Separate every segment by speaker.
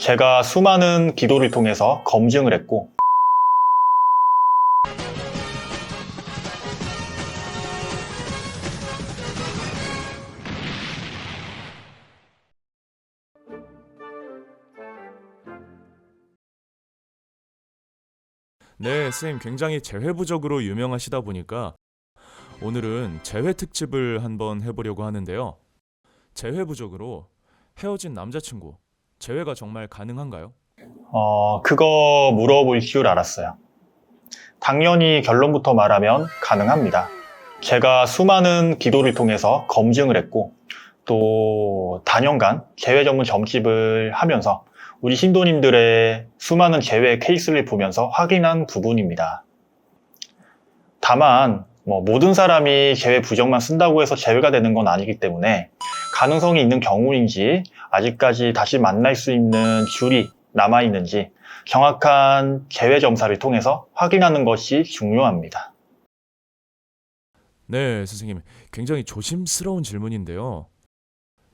Speaker 1: 제가 수많은 기도를 통해서 검증을 했고
Speaker 2: 네, 선생님 굉장히 재회부적으로 유명하시다 보니까 오늘은 재회 특집을 한번 해보려고 하는데요. 재회부적으로 헤어진 남자친구 재회가 정말 가능한가요?
Speaker 1: 어, 그거 물어볼 줄 알았어요. 당연히 결론부터 말하면 가능합니다. 제가 수많은 기도를 통해서 검증을 했고, 또 단연간 재회 전문 점집을 하면서 우리 신도님들의 수많은 재회 케이스를 보면서 확인한 부분입니다. 다만, 뭐 모든 사람이 재회 부정만 쓴다고 해서 재회가 되는 건 아니기 때문에 가능성이 있는 경우인지 아직까지 다시 만날 수 있는 줄이 남아있는지 정확한 재회 점사를 통해서 확인하는 것이 중요합니다.
Speaker 2: 네, 선생님 굉장히 조심스러운 질문인데요.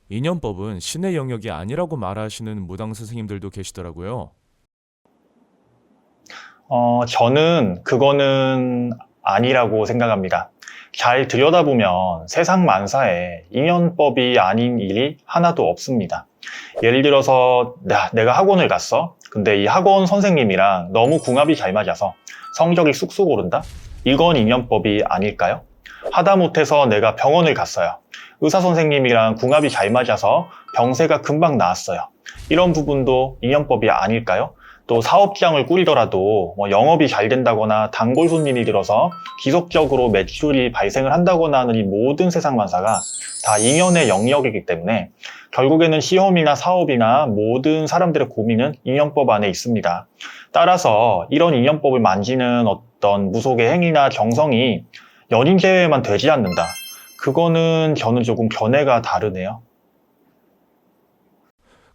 Speaker 2: 인연법은 신의 영역이 아니라고 말하시는 무당 선생님들도 계시더라고요.
Speaker 1: 어, 저는 그거는 아니라고 생각합니다. 잘 들여다보면 세상 만사에 인연법이 아닌 일이 하나도 없습니다. 예를 들어서 나- 내가 학원을 갔어. 근데 이 학원 선생님이랑 너무 궁합이 잘 맞아서 성적이 쑥쑥 오른다? 이건 인연법이 아닐까요? 하다못해서 내가 병원을 갔어요. 의사 선생님이랑 궁합이 잘 맞아서 병세가 금방 나았어요. 이런 부분도 인연법이 아닐까요? 또 사업장을 꾸리더라도 뭐 영업이 잘 된다거나 단골 손님이 들어서 지속적으로 매출이 발생을 한다거나 하는 이 모든 세상 만사가 다 인연의 영역이기 때문에 결국에는 시험이나 사업이나 모든 사람들의 고민은 인연법 안에 있습니다. 따라서 이런 인연법을 만지는 어떤 무속의 행위나 정성이 연인 제외만 되지 않는다. 그거는 저는 조금 견해가 다르네요.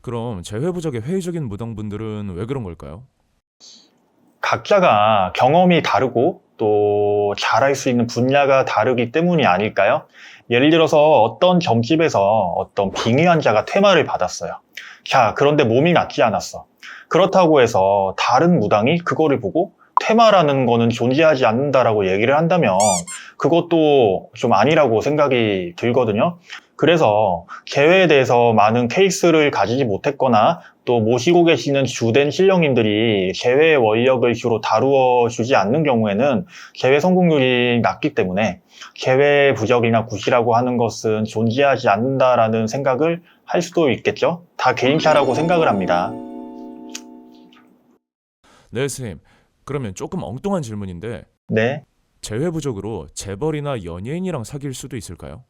Speaker 2: 그럼 재회부적의 회의적인 무당분들은 왜 그런 걸까요?
Speaker 1: 각자가 경험이 다르고 또 잘할 수 있는 분야가 다르기 때문이 아닐까요? 예를 들어서 어떤 점집에서 어떤 빙의 환자가 퇴마를 받았어요. 자, 그런데 몸이 낫지 않았어. 그렇다고 해서 다른 무당이 그거를 보고 퇴마라는 거는 존재하지 않는다라고 얘기를 한다면 그것도 좀 아니라고 생각이 들거든요. 그래서 재회에 대해서 많은 케이스를 가지지 못했거나 또 모시고 계시는 주된 신령님들이 재회의 원력을 주로 다루어 주지 않는 경우에는 재회 성공률이 낮기 때문에 재회 부적이나 굿이라고 하는 것은 존재하지 않는다라는 생각을 할 수도 있겠죠. 다 개인차라고 생각을 합니다.
Speaker 2: 네, 선생님. 그러면 조금 엉뚱한 질문인데
Speaker 1: 네.
Speaker 2: 재회 부적으로 재벌이나 연예인이랑 사귈 수도 있을까요?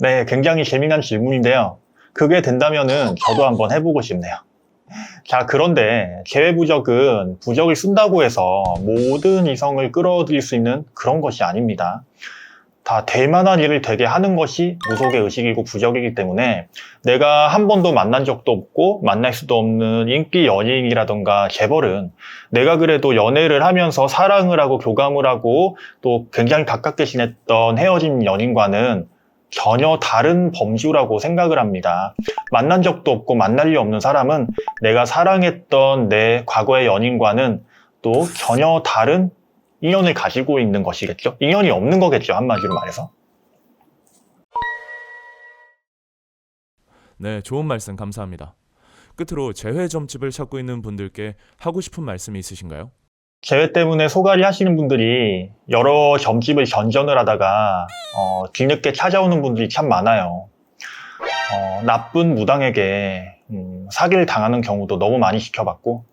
Speaker 1: 네, 굉장히 재미난 질문인데요. 그게 된다면은 저도 한번 해보고 싶네요. 자, 그런데 재회부적은 부적을 쓴다고 해서 모든 이성을 끌어들일 수 있는 그런 것이 아닙니다. 다 될 만한 일을 되게 하는 것이 무속의 의식이고 부적이기 때문에 내가 한 번도 만난 적도 없고 만날 수도 없는 인기 연예인이라던가 재벌은 내가 그래도 연애를 하면서 사랑을 하고 교감을 하고 또 굉장히 가깝게 지냈던 헤어진 연인과는 전혀 다른 범주라고 생각을 합니다. 만난 적도 없고 만날 리 없는 사람은 내가 사랑했던 내 과거의 연인과는 또 전혀 다른 인연을 가지고 있는 것이겠죠. 인연이 없는 거겠죠. 한마디로 말해서.
Speaker 2: 네, 좋은 말씀 감사합니다. 끝으로 재회 점집을 찾고 있는 분들께 하고 싶은 말씀이 있으신가요?
Speaker 1: 재회 때문에 소갈이 하시는 분들이 여러 점집을 전전을 하다가 어, 뒤늦게 찾아오는 분들이 참 많아요. 어, 나쁜 무당에게 음, 사기를 당하는 경우도 너무 많이 지켜봤고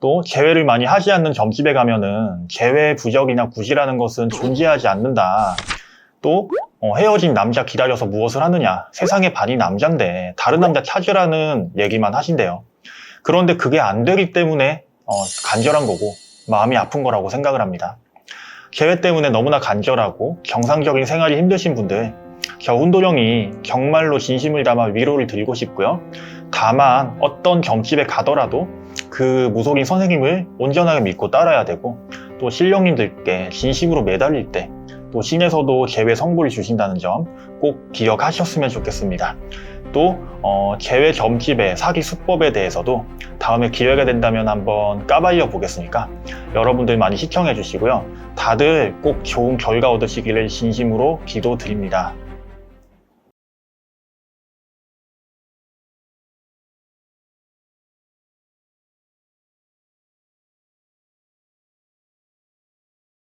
Speaker 1: 또 재회를 많이 하지 않는 점집에 가면은 재회 부적이나 굿이라는 것은 존재하지 않는다. 또 어, 헤어진 남자 기다려서 무엇을 하느냐? 세상의 반이 남잔데 다른 남자 찾으라는 얘기만 하신대요. 그런데 그게 안 되기 때문에 어, 간절한 거고 마음이 아픈 거라고 생각을 합니다. 재회 때문에 너무나 간절하고 정상적인 생활이 힘드신 분들, 저 훈도령이 정말로 진심을 담아 위로를 드리고 싶고요. 다만 어떤 점집에 가더라도 그 무속인 선생님을 온전하게 믿고 따라야 되고 또 신령님들께 진심으로 매달릴 때 또 신에서도 재회 성보를 주신다는 점 꼭 기억하셨으면 좋겠습니다. 또 어, 재회 점집의 사기 수법에 대해서도 다음에 기회가 된다면 한번 까발려 보겠으니까 여러분들 많이 시청해 주시고요. 다들 꼭 좋은 결과 얻으시기를 진심으로 기도드립니다.